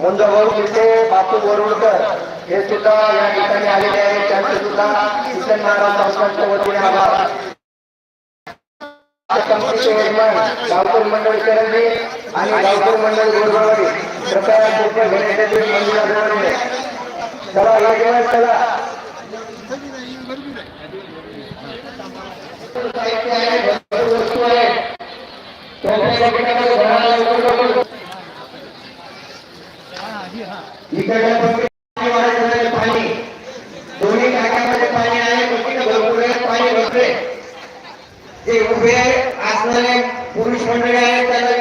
मुंजभाऊ तिथे बापू वरुडकर हे सुद्धा या ठिकाणी आलेले आहेत. त्यांचे सुद्धा किसन महाराज संस्थांच्या वतीने आभार. यजमान गावकर मंडळ करंजी आणि गावकर मंडळ गोरगावडी चला यजमान चला. वस्तू पाणी आहे दोन्ही टाक्यामध्ये पाणी आहे भरपूर पाणी भरते ते उभे আমাদের পুরুষ মন্ডলী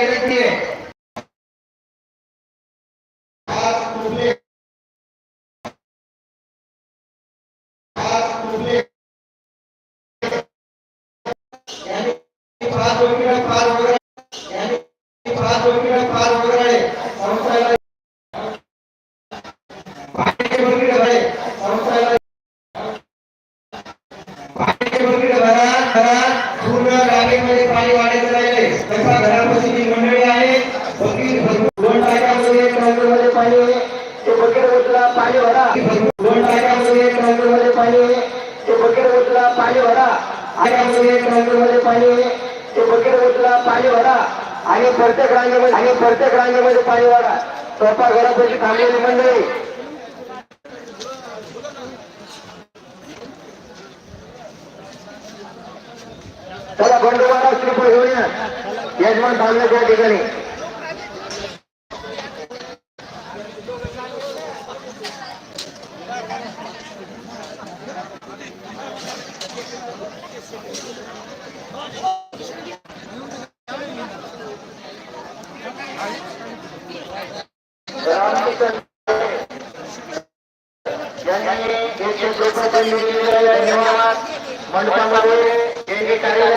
राहिले तसा घरापाशी जी मंडळी आहे बकेट भरून दोन टाक्यामध्ये एक पाणी आहे ते बकेट उचला पाणी भरा दोन टाक्यामध्ये ट्रॅक्टरमध्ये टँकरमध्ये पाणी आहे ते बकेट उचला पाणी भरा टाक्यामध्ये ट्रॅक्टरमध्ये टँकरमध्ये पाणी आहे ते बकेट उचला पाणी भरा आणि प्रत्येक रांगेमध्ये आणि प्रत्येक रांगेमध्ये पाणी वाढा स्वयंपाक घरापाशी थांबलेली मंडळी. चला बंडोबारा श्रीफळ घेऊन या. यजमान थांबले त्या ठिकाणी. मंडपामध्ये देणगी कार्यालय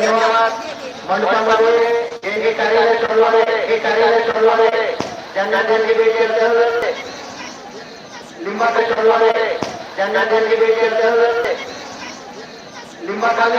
धन्यवाद मंडपामध्ये देणगी कार्यालय सोडवावे हे कार्यालय सोडवावे ज्यांना देणगी भेटेल तर लिंबाचे सोडवावे ज्यांना देणगी भेटेल तर लिंबाखाली